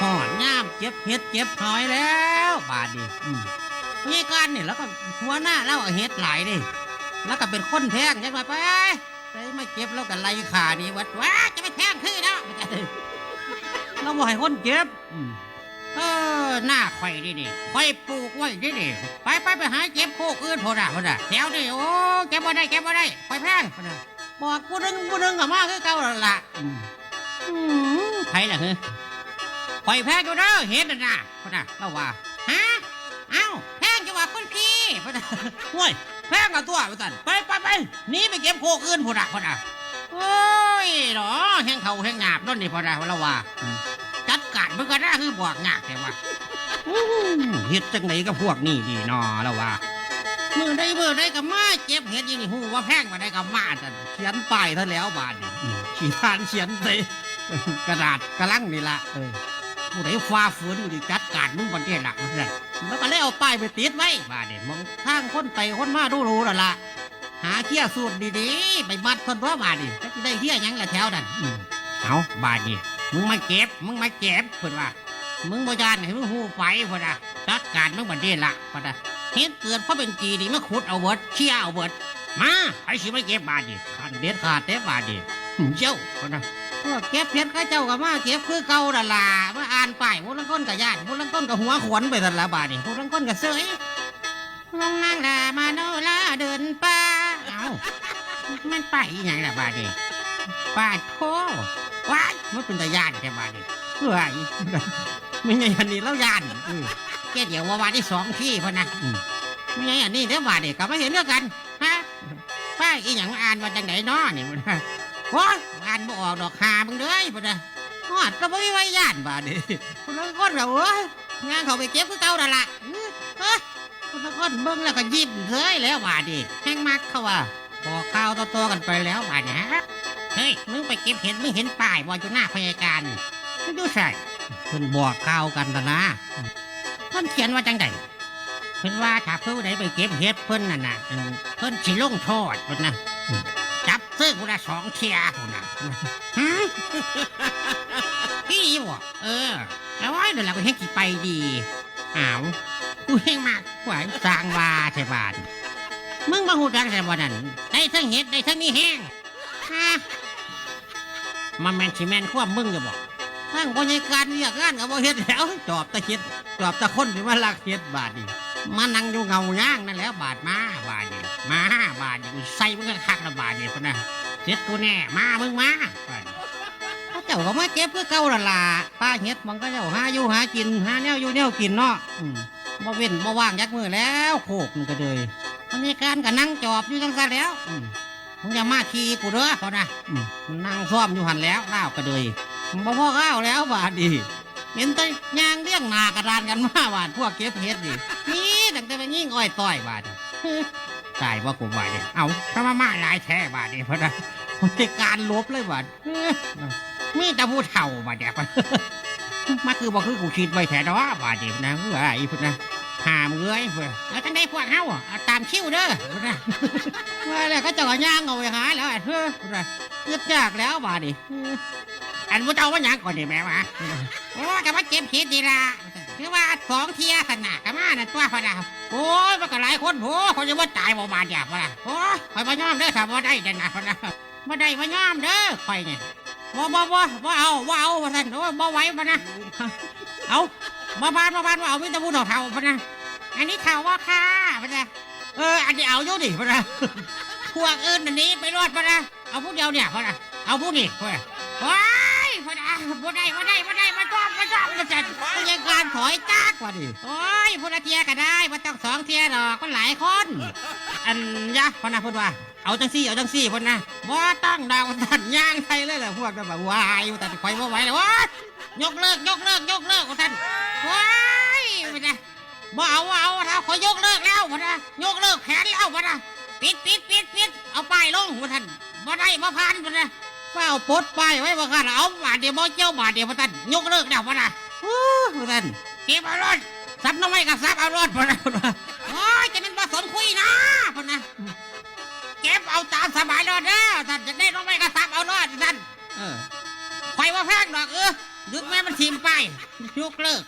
หอดย่ามเจ็บเห็ดเจ็บหอยแล้วบาดนีนี่การนี่แล้วก็หัวหน้าเล่าเอาเห็ดหลายดิแล้วก็เป็นคนแทงใช่ไหมไปไปไม่เจ็บแล้วก็ไล่ขานี่วัดว้าจะไม่แทงคือนะเราบอกให้คนเจ็บเออหน้าไข่ดินี่ไข่ปลูกไว้ดินี่ไปไปไปหาเจ็บโคกอื่นพอดะพอดะแถวนี่โอ้เก็บบ่ได้เก็บบ่ได้ไข่แพงพอดะบอกกูนึงกูนึงกับมาคือเก่าละอืมอืมไผล่ะเฮ้ ปล่อยแพงอยู่เด้อเห็นน่ะนะพ่อนะเราว่าฮะเอ้าแพงจะว่าคนพี่พ่อนะห่วยแพงกับตัวพ่อสันไปไปไปหนีไปเก็บโคคืนพ่อนะพ่อนะโอ้ยหรอแห้งเขาแห้งหยาบนั่นนี่พ่อนะเราว่าอืมจัดการมันก็ได้คือบอกหยาบแต่ว่าอู้เฮ็ดจังไหนกับพวกนี้ดีนอเราว่ามือได้มือได้กับมาเจ็บเห็ดอยังนี่หูว่าแพงมาได้กับมาจันเขียนป้ายท่าแล้วบาทนี่อืมขีดทานเขียนใส่กระดาษกระลังนี่ละเออ ผู้ใดฟ้าฝืนอยู่ดีจัดการมึงบันเทศหลักมันเลยแล้วก็เลยเอาป้ายไปติดไว้บ้าเด็มองทางคนไปคนมาดูรู้แล้วล่ะหาเที่ยสูตรดีๆไปมัดคนว่าบาดดิจะได้เที่ยหยังละแถวนั้นอืมเอาบาดดิมึงมาเก็บมึงมาเก็บเพื่อนว่า มึงบ่ยานให้มึงหูไปเพื่อนนะจัดการมึงบันเทศละเพื่อนนะเห็นเกิดเพราะเป็นจีดีมาขุดเอาเบิดเชี่ยเอาเบิดมาไอ้สิมาเก็บบาดดิขันเด็ดขาดเด็ดบาดดิเจ้าเพื่อนนะ พวกเก็บเพชรข้าเจ้าก็มาเก็บคือเก่าละล่ะมาอ่านป้ายผู้ลังก้นกับญาติผู้ลังก้นกับหัวขวนไปสันละบาดนี่ผู้ลังก้นกับเสยลงนั่งละมาโนละเดินป่าเอ้ามันไปอหย่างละบาดนี่ป้าโธ่ว้ายมันเป็นตาญาติแค่บาดนี่เฮ้ยไม่ไงอันนี้แล้วญาติอืมแค่เดี๋ยวว่าวันที่สองที่พอนะไม่ไงอันนี้เดี๋ยวบาดนี่กลับมาเห็นเรื่องกันฮะป้าอีหยังอ่านมาจากไหนน้อนี่มัน โอ้ยงานบ่ออกดอกหามึงเด้ยพุ่นน่ะฮอดก็บ่มีไว้ย่านบาดนี้พุ่นละคนเราเอ้ยงานเขาไปเก็บคือเก่านั่นล่ะเอ้ยพุ่นละคนเบิ่งแล้วก็ยิ้มเฮ้ยแล้วบาดนี้แห้งมักเขาว่าบอกข่าวต่อๆกันไปแล้วบาดนี้ฮะเฮ้ยมึงไปเก็บเห็ดมึงเห็นป้ายบ่อยู่หน้าพยาการมึงดูใส่เพิ่นบอกข่าวกันนะนะเพิ่นเขียนว่าจังไดเพิ่นว่าถ้าผู้ใดไปเก็บเห็ดเพิ่นน่ะนะเพิ่นสิลงโทษเพิ่นนะ จับซื้อกูละสองเทียกูนะฮะพี่บ่เออแล้วไอ้เดี๋ยวเราก็เฮ็ดกี่ไปดีอ้าวกูเฮงมากกว่าสร้างวาใช่บานมึงมาหูจักแต่บ่นั่นได้ทั้งเฮ็ดได้ทั้งนี่แห้งฮะมันแมนสิแมนควบมึงจะบอกทั้งบริการเรียกงานกับบ่เฮ็ดแล้วจอบตะเฮ็ดจอบตะคนที่มาลักเฮ็ดบาดนี่ มานั่งอยู่เงาย่างนั่นแล้วบาดมาบาดนี่มาบาดนี่ใส่มึงก็คักละบาดนี่คนน่ะเสร็จกูแน่มามึงมาบาดนี่เขาเจ้าก็มาเก็บคือเก่าละล่ะป้าเฮ็ดมันก็เจ้าหาอยู่หากินหาแนวอยู่แนวกินเนาะมบ่เว้นบ่ว่างยักมือแล้วโคกมันก็เลยบรรยากาศก็นั่งจอบอยู่จังซั่แล้วมึงอย่ามาขี่กูเด้อเขานะนั่งซ้อมอยู่หันแล้วเล่าก็เลยบ่พอข้าวแล้วบาดนี เห็นแต่ยางเลี้ยงนากระดานกันมาบาดพวกเก็บเฮ็ดดินี่ตั้งแต่มันยิ่งอ้อยต้อยบาดตายว่ากูบาดเนี่ยเอาถ้ามามาหลายแท้บาดเนี่ยพระนะมันจะการลบเลยบาดมีแต่ผู้เฒ่าบาดเนี่ยมาคือบอกคือกูคิดไว้แท้ดอกบาดเนี่ยนะเอ้ยพุ่นนะหามเอ้ยเพื่นแล้วจังได้พวกเฮาตามคิวเด้อพุ่นนะว่าแล้วก็จะก็ย่างเอาไปหาแล้วเฮ้อพุ่นนะเกือบจากแล้วบาดนี่เอออันผู้เจ้าว่าหยังก่อนดิแม่วะ โอ้ก็มาเก็บเห็ดดีละคือว่าสองเทียสนะกะมาน่ะตัวพะดาโอ้ยมันก็หลายคนโหคนจะว่าตายบ่บาดเจ็บวะล่ะโอ้ยคอยมาย่อมเด้อถ้าบ่ได้เด่นนะพะนะบ่ได้มาย่อมเด้อคอยเนี่ยบ่บ่บ่บ่เอาบ่เอาว่าซั่นโอ้ยบ่ไหวพะนะเอาบ่บานบ่บานบ่าเอามีต่ผู้เฒ่าพะนะอันนี้เฒ่าว่าค่ะพะนะเอออันนี้เอาอยู่ดิพะนะพวกอื่นอันนี้ไปรอดพะนะเอาผู้เดียวเนี่ยพะนะเอาผู้นี่พะนะว้า บ่ได้บ่ได้บ่ได้มาจ้อมมาจ้อมมาจัดพยาการถอยจากว่าดิโอ้ยผู้ละเทียก็ได้บ่ต้องสองเทียดอกมันหลายคน อันยะพะนะพูดว่า เอาจังซี่เอาจังซี่พนนะบ่ต้องดาวตัดย่างไทยเลยแหละพวกก็แบบวายตัดไฟบ่ไหวเลยว้ายยกเลิกยกเลิกยกเลิกว่าท่านว้ายพะนะบ่เอาบ่เอาเราขอยกเลิกแล้วพะนะยกเลิกแผนแล้วพะนะปิดปิดปิดปิดเอาป้ายลงว่าท่านบ่ได้บ่ผ่านพะนะ เฝ้าปลดป้ายไว้บ่คันเอาบาทเดียวบ่เจ้าบาทเดียวพะท่านยกเลิกแล้วพะนะฮู้ว่าท่านเก็บเอารถซับน้องไม้กับซับเอารถพะนะพะนะโอ้ยจะเป็นบ่สนคุยนะพะนะเก็บเอาตามสบายเลยเด้อท่านจะได้น้องไม่กระซับเอาเนาะท่านเออคอยว่าแพงดอกเออยุกแม่มันทีมไปยกเลิก